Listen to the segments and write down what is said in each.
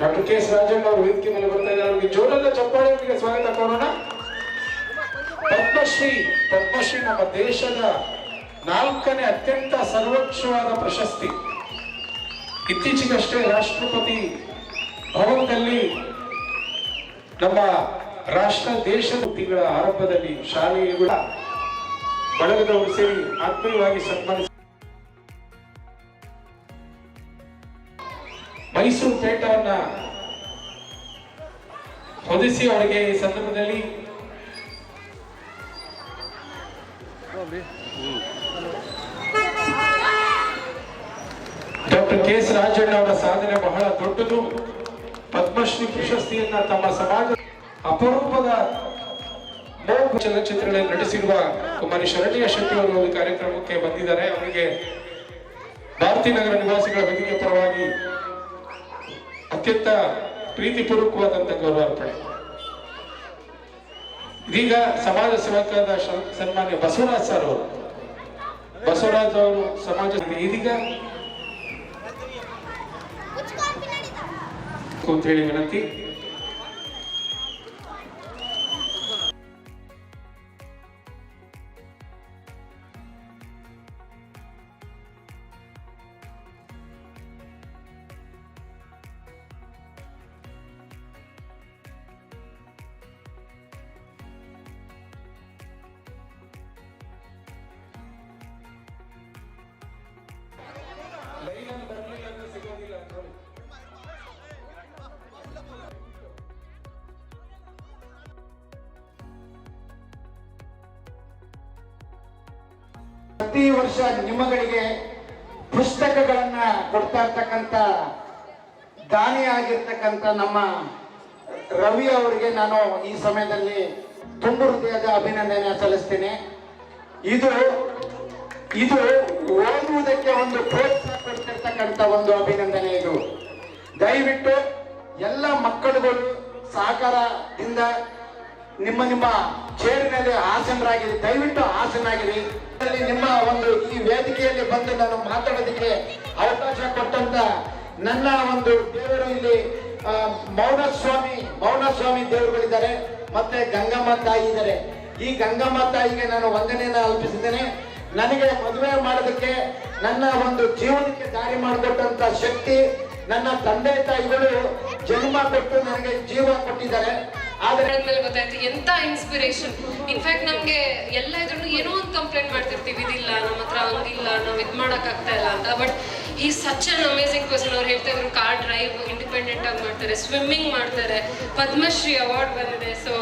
Doctor K S Rajanna ಅವರು ವೇದಿಕೆ ಮೇಲೆ ಬರ್ತಾ ಇದ್ದಾರೆ. ಅವರಿಗೆ ಜೋರಾದ ಚಪ್ಪಾಳೆಯೊಂದಿಗೆ ಸ್ವಾಗತ ಕೋರೋಣ. ಪದ್ಮಶ್ರೀ ಪದ್ಮಶ್ರೀ ನಮ್ಮ ದೇಶದ ನಾಲ್ಕನೇ ಅತ್ಯಂತ ಸರ್ವೋಚ್ಚವಾದ ಪ್ರಶಸ್ತಿ. ಇತ್ತೀಚೆಗಷ್ಟೇ ರಾಷ್ಟ್ರಪತಿ ಭವನದಲ್ಲಿ ನಮ್ಮ ರಾಷ್ಟ್ರ ದೇಶದ ತಿಂಗಳ ಆರಂಭದಲ್ಲಿ ಶಾಲೆಗಳು ಬಳಗದವರು ಸೇರಿ ಆತ್ಮೀಯವಾಗಿ ಸನ್ಮಾನಿಸಿ ಮೈಸೂರು ಪೇಟವನ್ನ ಹೊದಿಸಿ ಅವರಿಗೆ ಈ ಸಂದರ್ಭದಲ್ಲಿ ಡಾಕ್ಟರ್ ಕೆ ಎಸ್ ರಾಜಣ್ಣ ಅವರ ಸಾಧನೆ ಬಹಳ ದೊಡ್ಡದು. ಪದ್ಮಶ್ರೀ ಪ್ರಶಸ್ತಿಯನ್ನ ತಮ್ಮ ಸಮಾಜ ಅಪರೂಪದ ಮೂರು ಚಲನಚಿತ್ರಗಳಲ್ಲಿ ನಟಿಸಿರುವ ಕುಮಾರಿ ಶರಣ್ಯ ಶೆಟ್ಟಿ ಅವರು ಒಂದು ಕಾರ್ಯಕ್ರಮಕ್ಕೆ ಬಂದಿದ್ದಾರೆ. ಅವರಿಗೆ ಭಾರತೀನಗರ ನಿವಾಸಿಗಳ ವೇದಿಕೆ ಪರವಾಗಿ ಅತ್ಯಂತ ಪ್ರೀತಿಪೂರ್ವಕವಾದಂತಹ ಗೌರವಾರ್ಪಣೆ ಇದೀಗ ಸಮಾಜ ಸೇವಕರಾದ ಸನ್ಮಾನ್ಯ ಬಸವರಾಜ್ ಸರ್ ಅವರು. ಬಸವರಾಜ್ ಅವರು ಸಮಾಜ ಇದೀಗ ಅಂತ ಹೇಳಿ ವಿನಂತಿ. ಪ್ರತಿ ವರ್ಷ ನಿಮ್ಮಗಳಿಗೆ ಪುಸ್ತಕಗಳನ್ನ ಕೊಡ್ತಾ ಇರ್ತಕ್ಕಂಥ ದಾನಿ ಆಗಿರ್ತಕ್ಕಂಥ ನಮ್ಮ ರವಿ ಅವರಿಗೆ ನಾನು ಈ ಸಮಯದಲ್ಲಿ ತುಂಬ ಹೃದಯದ ಅಭಿನಂದನೆ ಸಲ್ಲಿಸ್ತೇನೆ. ಇದು ಇದು ಓದುವುದಕ್ಕೆ ಒಂದು ಪ್ರೋತ್ಸಾಹ ಕೊಡ್ತಿರ್ತಕ್ಕಂಥ ಒಂದು ಅಭಿನಂದನೆ ಇದು. ದಯವಿಟ್ಟು ಎಲ್ಲ ಮಕ್ಕಳುಗಳು ಸಹಕಾರದಿಂದ ನಿಮ್ಮ ನಿಮ್ಮ ಚೇರಿನಲ್ಲಿ ಆಸನರಾಗಿರಿ ದಯವಿಟ್ಟು ಆಸನಾಗಿರಿ ಅಲ್ಲಿ ನಿಮ್ಮ ಒಂದು ಈ ವೇದಿಕೆಯಲ್ಲಿ ಬಂದು ನಾನು ಮಾತಾಡೋದಕ್ಕೆ ಅವಕಾಶ ಕೊಟ್ಟಂತ ನನ್ನ ಒಂದು ದೇವರು ಇಲ್ಲಿ ಮೌನಸ್ವಾಮಿ ಮೌನಸ್ವಾಮಿ ಮೌನ ಸ್ವಾಮಿ ದೇವರುಗಳಿದ್ದಾರೆ, ಮತ್ತೆ ಗಂಗಮ್ಮ ತಾಯಿ ಇದ್ದಾರೆ. ಈ ಗಂಗಮ್ಮ ತಾಯಿಗೆ ನಾನು ವಂದನೆಯನ್ನು ಅಲ್ಪಿಸಿದ್ದೇನೆ ನನಗೆ ಮದುವೆ ಮಾಡೋದಕ್ಕೆ ನನ್ನ ಒಂದು ಜೀವನಕ್ಕೆ ದಾರಿ ಮಾಡಿಕೊಟ್ಟಂತ ಶಕ್ತಿ ನನ್ನ ತಂದೆ ತಾಯಿಗಳು ಜನ್ಮ ಕೊಟ್ಟು ನನಗೆ ಜೀವ ಕೊಟ್ಟಿದ್ದಾರೆ. ಆದರೆ ಗೊತ್ತಾಯ್ತು ಎಂತ ಇನ್ಸ್ಪಿರೇಷನ್ ಇನ್ಫ್ಯಾಕ್ಟ್ ನಮ್ಗೆ ಎಲ್ಲ ಇದ್ರೂ ಏನೋ ಒಂದು ಕಂಪ್ಲೇಂಟ್ ಮಾಡ್ತಿರ್ತೀವಿ. ಇದಿಲ್ಲ ನಮ್ಮ ಹತ್ರ ಹಂಗಿಲ್ಲ ನಾವು ಇದ್ ಮಾಡಕ್ ಆಗ್ತಾ ಇಲ್ಲ ಅಂತ. ಬಟ್ ಈ ಸಚ್ ಅನ್ ಅಮೇಸಿಂಗ್ ಪರ್ಸನ್ ಅವ್ರು ಹೇಳ್ತಾ ಇದ್ರು ಕಾರ್ ಡ್ರೈವ್ ಇಂಡಿಪೆಂಡೆಂಟ್ ಆಗಿ ಮಾಡ್ತಾರೆ ಸ್ವಿಮ್ಮಿಂಗ್ ಮಾಡ್ತಾರೆ, ಪದ್ಮಶ್ರೀ ಅವಾರ್ಡ್ ಬಂದಿದೆ. So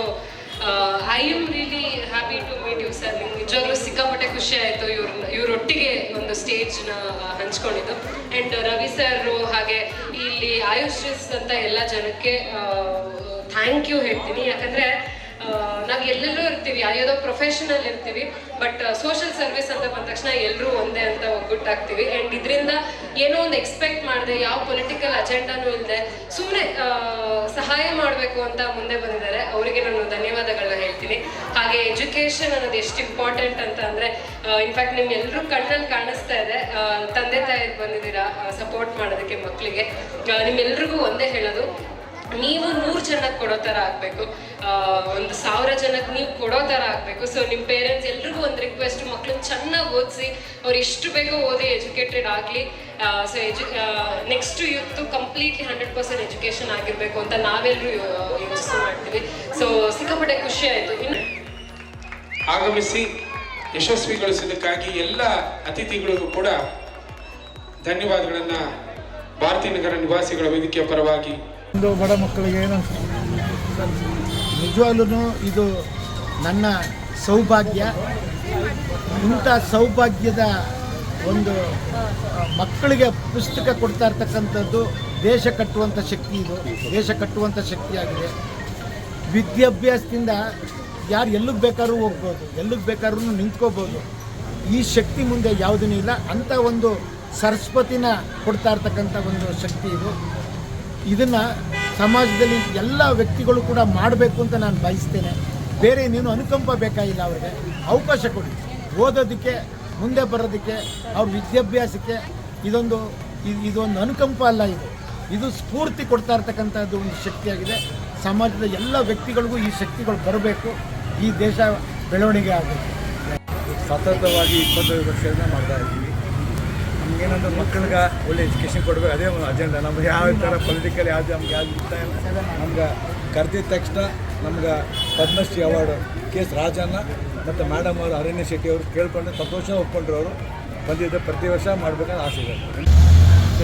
I am really happy to meet you sir ನಿಜವಾಗ್ಲೂ ಸಿಕ್ಕಾಪಟ್ಟೆ ಖುಷಿ ಆಯಿತು. ಇವ್ರ ಇವರೊಟ್ಟಿಗೆ ಒಂದು ಸ್ಟೇಜ್ನ ಹಂಚ್ಕೊಂಡಿದ್ದು. ಆ್ಯಂಡ್ ರವಿ ಸರ್ ಹಾಗೆ ಇಲ್ಲಿ ಆಯುಷ್ ಅಂತ ಎಲ್ಲ ಜನಕ್ಕೆ ಥ್ಯಾಂಕ್ ಯು ಹೇಳ್ತೀನಿ. ಯಾಕಂದ್ರೆ ನಾವು ಎಲ್ಲೆಲ್ಲೂ ಇರ್ತೀವಿ ಯಾವುದೋ ಪ್ರೊಫೆಷನಲ್ ಇರ್ತೀವಿ ಬಟ್ ಸೋಷಿಯಲ್ ಸರ್ವಿಸ್ ಅಂತ ಬಂದ ತಕ್ಷಣ ಎಲ್ಲರೂ ಒಂದೇ ಅಂತ ಒಗ್ಗುಟ್ಟಾಗ್ತೀವಿ. ಆ್ಯಂಡ್ ಇದರಿಂದ ಏನೋ ಒಂದು ಎಕ್ಸ್ಪೆಕ್ಟ್ ಮಾಡಿದೆ, ಯಾವ ಪೊಲಿಟಿಕಲ್ ಅಜೆಂಡಾನು ಇಲ್ಲದೆ ಸುಮ್ಮನೆ ಸಹಾಯ ಮಾಡಬೇಕು ಅಂತ ಮುಂದೆ ಬಂದಿದ್ದಾರೆ. ಅವರಿಗೆ ನಾನು ಧನ್ಯವಾದಗಳನ್ನ ಹೇಳ್ತೀನಿ. ಹಾಗೆ ಎಜುಕೇಶನ್ ಅನ್ನೋದು ಎಷ್ಟು ಇಂಪಾರ್ಟೆಂಟ್ ಅಂತ ಅಂದರೆ ಇನ್ಫ್ಯಾಕ್ಟ್ ನಿಮ್ಗೆ ಎಲ್ಲರೂ ಕಣ್ಣಲ್ಲಿ ಕಾಣಿಸ್ತಾ ಇದೆ. ತಂದೆ ತಾಯಿ ಬಂದಿದ್ದೀರಾ ಸಪೋರ್ಟ್ ಮಾಡೋದಕ್ಕೆ ಮಕ್ಕಳಿಗೆ ನಿಮ್ಮೆಲ್ರಿಗೂ ಒಂದೇ ಹೇಳೋದು ನೀವು ನೂರು ಜನಕ್ಕೆ ಕೊಡೋ ಥರ ಆಗಬೇಕು. ಒಂದು ಸಾವಿರ ಜನಕ್ಕೆ ನೀವು ಕೊಡೋ ಥರ ಆಗಬೇಕು. ಸೊ ನಿಮ್ಮ ಪೇರೆಂಟ್ಸ್ ಎಲ್ರಿಗೂ ಒಂದು ರಿಕ್ವೆಸ್ಟ್ ಮಕ್ಕಳು ಚೆನ್ನಾಗಿ ಓದಿಸಿ, ಅವ್ರು ಎಷ್ಟು ಬೇಕೋ ಓದಿ ಎಜುಕೇಟೆಡ್ ಆಗಲಿ. So edu next youth completely hundred percent education ಆಗಿರಬೇಕು ಅಂತ ನಾವೆಲ್ಲರೂ ಯೋಚನೆ ಮಾಡ್ತೀವಿ. ಸೊ ಸಿಕ್ಕಾಪಟ್ಟೆ ಖುಷಿ ಆಯಿತು. ಇನ್ನು ಆಗಮಿಸಿ, ಯಶಸ್ವಿಗೊಳಿಸಿದ್ದಕ್ಕಾಗಿ ಎಲ್ಲ ಅತಿಥಿಗಳಿಗೂ ಕೂಡ ಧನ್ಯವಾದಗಳನ್ನು ಭಾರತೀಯ ನಗರ ನಿವಾಸಿಗಳ ವೇದಿಕೆಯ ಪರವಾಗಿ ಒಂದು ಬಡ ಮಕ್ಕಳಿಗೆ ಏನು ನಿಜವಾಗ್ಲೂ ಇದು ನನ್ನ ಸೌಭಾಗ್ಯ. ಇಂಥ ಸೌಭಾಗ್ಯದ ಒಂದು ಮಕ್ಕಳಿಗೆ ಪುಸ್ತಕ ಕೊಡ್ತಾ ಇರ್ತಕ್ಕಂಥದ್ದು ದೇಶ ಕಟ್ಟುವಂಥ ಶಕ್ತಿ ಇದು. ದೇಶ ಕಟ್ಟುವಂಥ ಶಕ್ತಿಯಾಗಿದೆ ವಿದ್ಯಾಭ್ಯಾಸದಿಂದ ಯಾರು ಎಲ್ಲಿಗೆ ಬೇಕಾದ್ರೂ ಹೋಗ್ಬೋದು, ಎಲ್ಲಿಗೆ ಬೇಕಾದ್ರೂ ನಿಂತ್ಕೋಬೋದು. ಈ ಶಕ್ತಿ ಮುಂದೆ ಯಾವುದೂ ಇಲ್ಲ. ಅಂಥ ಒಂದು ಸರಸ್ವತಿನ ಕೊಡ್ತಾ ಇರ್ತಕ್ಕಂಥ ಒಂದು ಶಕ್ತಿ ಇದು. ಇದನ್ನು ಸಮಾಜದಲ್ಲಿ ಎಲ್ಲ ವ್ಯಕ್ತಿಗಳು ಕೂಡ ಮಾಡಬೇಕು ಅಂತ ನಾನು ಬಯಸ್ತೇನೆ. ಬೇರೆ ನೀನು ಅನುಕಂಪ ಬೇಕಾಗಿಲ್ಲ ಅವ್ರಿಗೆ. ಅವಕಾಶ ಕೊಡಿ. ಓದೋದಕ್ಕೆ, ಮುಂದೆ ಬರೋದಕ್ಕೆ, ಅವ್ರ ವಿದ್ಯಾಭ್ಯಾಸಕ್ಕೆ ಇದೊಂದು ಇದೊಂದು ಅನುಕಂಪ ಅಲ್ಲ ಇದು. ಇದು ಸ್ಫೂರ್ತಿ ಕೊಡ್ತಾ ಇರ್ತಕ್ಕಂಥದ್ದು ಒಂದು ಶಕ್ತಿಯಾಗಿದೆ. ಸಮಾಜದ ಎಲ್ಲ ವ್ಯಕ್ತಿಗಳಿಗೂ ಈ ಶಕ್ತಿಗಳು ಬರಬೇಕು. ಈ ದೇಶ ಬೆಳವಣಿಗೆ ಆಗಬೇಕು. ಸತತವಾಗಿ ಇಪ್ಪತ್ತೈದು ವರ್ಷದಿಂದ ಮಾಡ್ತಾ ಇದ್ದೀವಿ. ನಮಗೇನಂದ್ರೆ ಮಕ್ಕಳಿಗೆ ಒಳ್ಳೆ ಎಜುಕೇಶನ್ ಕೊಡಬೇಕು. ಅದೇ ಒಂದು ಅಜೆಂಡಾ ನಮ್ಗೆ ಯಾವ ಥರ ಪೊಲಿಟಿಕಲ್ ಯಾವ್ದು ನಮ್ಗೆ ಯಾವ್ದು ಇರ್ತಾ ಇಲ್ಲ. ನಮ್ಗೆ ಕರೆದಿದ್ದ ತಕ್ಷಣ ನಮ್ಗೆ Padmashri award K S Rajanna ಮತ್ತು ಮೇಡಮ್ ಅವರು ಅರಣ್ಯ ಶೆಟ್ಟಿ ಅವರು ಕೇಳ್ಕೊಂಡು ಸಂತೋಷ ಒಪ್ಕೊಂಡ್ರು ಅವರು. ಬಂದಿದ್ದ ಪ್ರತಿ ವರ್ಷ ಮಾಡ್ಬೇಕಂತ ಆಸೆ ಇದೆ.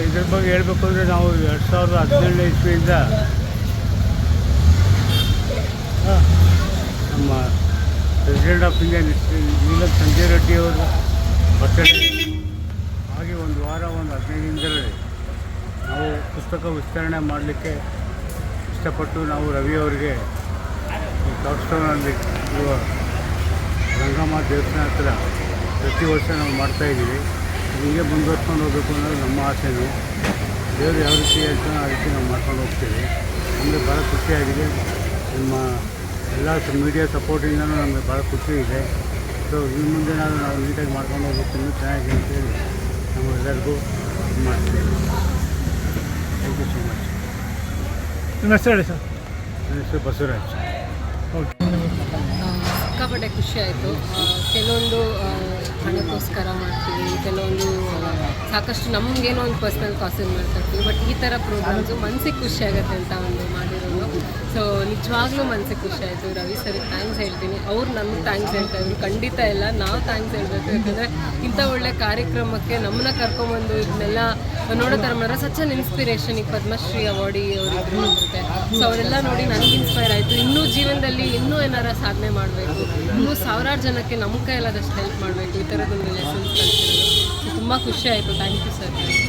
ಇದ್ರ ಬಗ್ಗೆ ಹೇಳಬೇಕು ಅಂದರೆ ನಾವು ಎರಡು ಸಾವಿರದ ಹದಿನೇಳನೇ ಇಸ್ವಿಯಿಂದ ನಮ್ಮ president of India Neelam Sanjay Reddy ಅವರು ಬರ್ತಡೇ ಒಂದು ವಾರ ಹದಿನೈದು ದಿನದಲ್ಲಿ ನಾವು ಪುಸ್ತಕ ವಿಸ್ತರಣೆ ಮಾಡಲಿಕ್ಕೆ ಇಷ್ಟಪಟ್ಟು ನಾವು ರವಿ ಅವರಿಗೆ ಈ ಟಾಪ್ ಸ್ಟೋನಲ್ಲಿ ಇರುವ ರಂಗಮ್ಮ ದೇವಸ್ಥಾನ ಹತ್ರ ಪ್ರತಿ ವರ್ಷ ನಾವು ಮಾಡ್ತಾಯಿದ್ದೀವಿ ಹೀಗೆ ಮುಂದುವರ್ಸ್ಕೊಂಡು ಹೋಗಬೇಕು ಅನ್ನೋದು ನಮ್ಮ ಆಸೆನೂ. ದೇವರು ಯಾವ ರೀತಿ ಹೇಳ್ತಾನೋ ಆ ರೀತಿ ನಾವು ಮಾಡ್ಕೊಂಡು ಹೋಗ್ತೀವಿ. ನಮಗೆ ಭಾಳ ಖುಷಿಯಾಗಿದೆ. ನಿಮ್ಮ ಎಲ್ಲ ಮೀಡಿಯಾ ಸಪೋರ್ಟಿಂದನೂ ನಮಗೆ ಭಾಳ ಖುಷಿ ಇದೆ. ಸೊ ಇನ್ನು ಮುಂದೆ ನಾವು ನಾವು ನೀಟಾಗಿ ಮಾಡ್ಕೊಂಡು ಹೋಗ್ಬೇಕು ಇನ್ನೂ ಚೆನ್ನಾಗಿ ಅಂತೇಳಿ ನಮಗೆಲ್ಲರಿಗೂ ಇದು ಮಾಡ್ತೀವಿ ಥ್ಯಾಂಕ್ ಯು ಸೊ ಮಚ್ ನಿಮ್ಮ ಹೆಸರು ಹೇಳಿ ಸರ್? ನನ್ನ ಹೆಸರು ಬಸವರಾಜ್. ಓಕೆ. ಸಿಕ್ಕಾಪಟ್ಟೆ ಖುಷಿ ಆಯಿತು. ಕೆಲವೊಂದು ಹಣಕ್ಕೋಸ್ಕರ ಮಾಡ್ತೀವಿ ಕೆಲವೊಂದು ಸಾಕಷ್ಟು ನಮಗೇನೋ ಒಂದು ಪರ್ಸ್ನಲ್ ಕಾಸಲ್ಲಿ ಮಾಡ್ತಾ ಇರ್ತೀವಿ ಬಟ್ ಈ ಥರ ಪ್ರೋಗ್ರಾಮ್ಸು ಮನಸ್ಸಿಗೆ ಖುಷಿ ಆಗುತ್ತೆ ಅಂತ ಒಂದು ಮಾಡಿರೋದು. ಸೊ ನಿಜವಾಗ್ಲೂ ಮನಸ್ಸಿಗೆ ಖುಷಿ ಆಯಿತು. ರವಿ ಸರ್ ಥ್ಯಾಂಕ್ಸ್ ಹೇಳ್ತೀನಿ. ಅವ್ರು ನಮ್ಗೆ ಥ್ಯಾಂಕ್ಸ್ ಹೇಳ್ತಾ ಇದ್ರು. ಖಂಡಿತ ಇಲ್ಲ ನಾವು ಥ್ಯಾಂಕ್ಸ್ ಹೇಳಬೇಕು, ಯಾಕಂದರೆ ಇಂಥ ಒಳ್ಳೆ ಕಾರ್ಯಕ್ರಮಕ್ಕೆ ನಮ್ಮನ್ನ ಕರ್ಕೊಂಬಂದು ಇದನ್ನೆಲ್ಲ ನೋಡೋ ಥರ ಮಾಡಿದ್ರೆ ಸಚ್ ಅನ್ ಇನ್ಸ್ಪಿರೇಷನ್ ಈಗ ಪದ್ಮಶ್ರೀ ಅವಾರ್ಡಿ ಅವರಿದ್ರು ಇರುತ್ತೆ ಸೊ ಅವರೆಲ್ಲ ನೋಡಿ ನನಗೆ ಇನ್ಸ್ಪೈರ್ ಆಯಿತು. ಇನ್ನೂ ಜೀವನದಲ್ಲಿ ಇನ್ನೂ ಏನಾರ ಸಾಧನೆ ಮಾಡಬೇಕು. ಇನ್ನೂ ಸಾವಿರಾರು ಜನಕ್ಕೆ ನಮ್ಮ ಕೈಲಾದಷ್ಟು ಹೆಲ್ಪ್ ಮಾಡಬೇಕು. ಈ ಥರದೊಂದು ಲೆಸನ್ಸ್ ಕಲಿಸಿರೋದು ತುಂಬ ಖುಷಿ ಆಯಿತು. Thank you sir